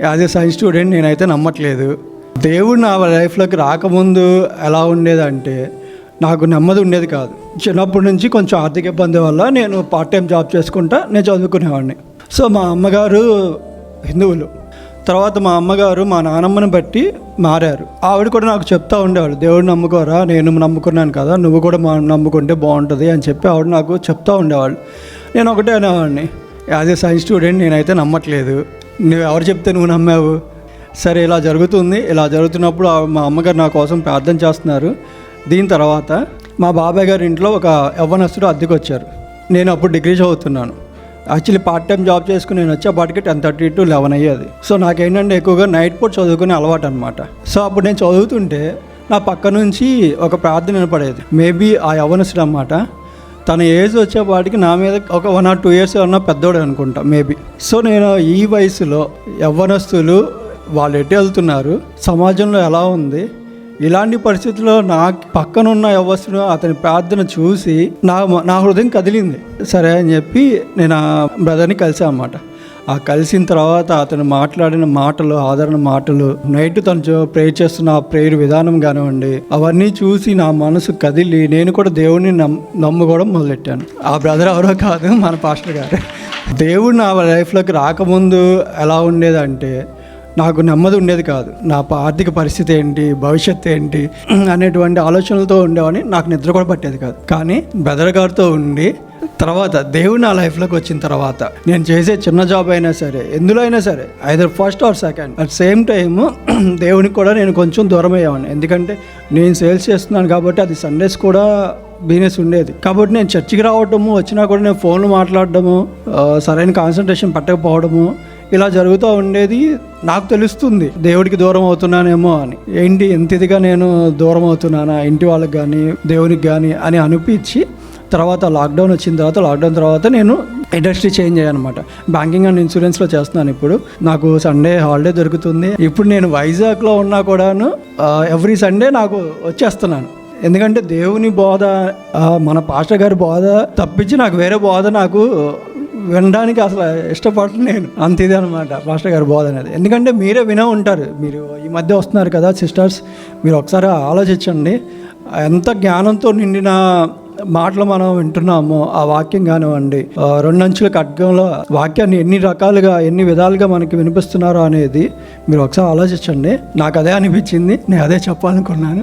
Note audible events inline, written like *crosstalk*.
As a science student నేనైతే నమ్మట్లేదు. దేవుడు నా లైఫ్లోకి రాకముందు ఎలా ఉండేదంటే నాకు నెమ్మది ఉండేది కాదు. చిన్నప్పటి నుంచి కొంచెం ఆర్థిక ఇబ్బంది వల్ల నేను పార్ట్ టైం జాబ్ చేసుకుంటా నేను చదువుకునేవాడిని. సో మా అమ్మగారు హిందువులు. తర్వాత మా అమ్మగారు మా నానమ్మని బట్టి మారారు. ఆవిడ కూడా నాకు చెప్తా ఉండేవాళ్ళు దేవుడు నమ్ముకోరా నేను నమ్ముకున్నాను కదా నువ్వు కూడా మా నమ్ముకుంటే బాగుంటుంది అని చెప్పి ఆవిడ నాకు చెప్తా ఉండేవాళ్ళు. నేను ఒకటే అనేవాడిని. యాజ్ ఏ సైన్స్ స్టూడెంట్ నేనైతే నమ్మట్లేదు. నువ్వు ఎవరు చెప్తే నువ్వు నమ్మావు? సరే ఇలా జరుగుతుంది. ఇలా జరుగుతున్నప్పుడు మా అమ్మగారు నా కోసం ప్రార్థన చేస్తున్నారు. దీని తర్వాత మా బాబాయ్ గారి ఇంట్లో ఒక యవ్వనస్తుడు అద్దెకి వచ్చారు నేను అప్పుడు డిగ్రీ చదువుతున్నాను. యాక్చువల్లీ పార్ట్ టైం జాబ్ చేసుకుని నేను వచ్చేపాటికి టెన్ థర్టీ టు లెవెన్ అయ్యేది. సో నాకేంటంటే ఎక్కువగా నైట్ పూట చదువుకునే అలవాటు అనమాట సో అప్పుడు నేను చదువుతుంటే నా పక్క నుంచి ఒక ప్రార్థన వినపడేది. మేబీ ఆ యవ్వనస్తుడు అన్నమాట తన ఏజ్ వచ్చేపాటికి నా మీద ఒక వన్ ఆర్ టూ ఇయర్స్ ఉన్న పెద్దోడు అనుకుంటా మేబీ. సో నేను ఈ వయసులో యవ్వనస్తులు వాళ్ళు ఎటు వెళ్తున్నారు సమాజంలో ఎలా ఉంది ఇలాంటి పరిస్థితుల్లో నా పక్కన ఉన్న యవ్వస్తుడు అతని ప్రార్థన చూసి నా నా హృదయం కదిలింది. సరే అని చెప్పి నేను ఆ బ్రదర్ని కలిసా అన్నమాట ఆ కలిసిన తర్వాత అతను మాట్లాడిన మాటలు ఆదరణ మాటలు నైట్ తను ప్రేయర్ చేస్తున్న ఆ ప్రేయర్ విధానం కానివ్వండి అవన్నీ చూసి నా మనసు కదిలి నేను కూడా దేవుడిని నమ్ నమ్ముకోవడం మొదలెట్టాను. ఆ బ్రదర్ ఎవరో కాదు మన పాస్టర్ గారు. దేవుడు నా లైఫ్లోకి రాకముందు ఎలా ఉండేదంటే నాకు నెమ్మది ఉండేది కాదు. నా ఆర్థిక పరిస్థితి ఏంటి భవిష్యత్తు ఏంటి *clears throat* అనేటువంటి ఆలోచనలతో ఉండేవాడిని. నాకు నిద్ర కూడా పట్టేది కాదు. కానీ బ్రదర్ గారితో ఉండి తర్వాత దేవుడు నా లైఫ్లోకి వచ్చిన తర్వాత నేను చేసే చిన్న జాబ్ అయినా సరే ఎందులో అయినా సరే either first or second at same time దేవునికి కూడా నేను కొంచెం దూరం అయ్యేవాడిని. ఎందుకంటే నేను సేల్స్ చేస్తున్నాను కాబట్టి అది సండేస్ కూడా బిజినెస్ ఉండేది. కాబట్టి నేను చర్చికి రావడము వచ్చినా కూడా నేను ఫోన్లు మాట్లాడడము సరైన కాన్సన్ట్రేషన్ పట్టకపోవడము ఇలా జరుగుతూ ఉండేది. నాకు తెలుస్తుంది దేవుడికి దూరం అవుతున్నానేమో అని. ఏంటి ఎంత ఇదిగా నేను దూరం అవుతున్నానా? ఇంటి వాళ్ళకి కానీ దేవునికి కానీ అని అనిపించి తర్వాత లాక్డౌన్ వచ్చిన తర్వాత లాక్డౌన్ తర్వాత నేను ఇండస్ట్రీ చేంజ్ అయ్యానమాట బ్యాంకింగ్ అండ్ ఇన్సూరెన్స్లో చేస్తున్నాను ఇప్పుడు. నాకు సండే హాలిడే దొరుకుతుంది. ఇప్పుడు నేను వైజాగ్లో ఉన్నా కూడాను ఎవ్రీ సండే నాకు వచ్చేస్తున్నాను. ఎందుకంటే దేవుని బోధ మన పాస్టర్ గారి బోధ తప్పించి నాకు వేరే బోధ నాకు వినడానికి అసలు ఇష్టపడను నేను. అంత ఇది అనమాట పాస్టర్ గారు బోధ అనేది. ఎందుకంటే మీరే వినే ఉంటారు. మీరు ఈ మధ్య వస్తున్నారు కదా సిస్టర్స్ మీరు ఒకసారి ఆలోచించండి. ఎంత జ్ఞానంతో నిండిన మాటలు మనం వింటున్నామో ఆ వాక్యం కానివ్వండి రెండంచుల ఖడ్గంలో వాక్యాన్ని ఎన్ని రకాలుగా ఎన్ని విధాలుగా మనకి వినిపిస్తున్నారో అనేది మీరు ఒకసారి ఆలోచించండి. నాకు అదే అనిపించింది. నేను అదే చెప్పాలనుకున్నాను.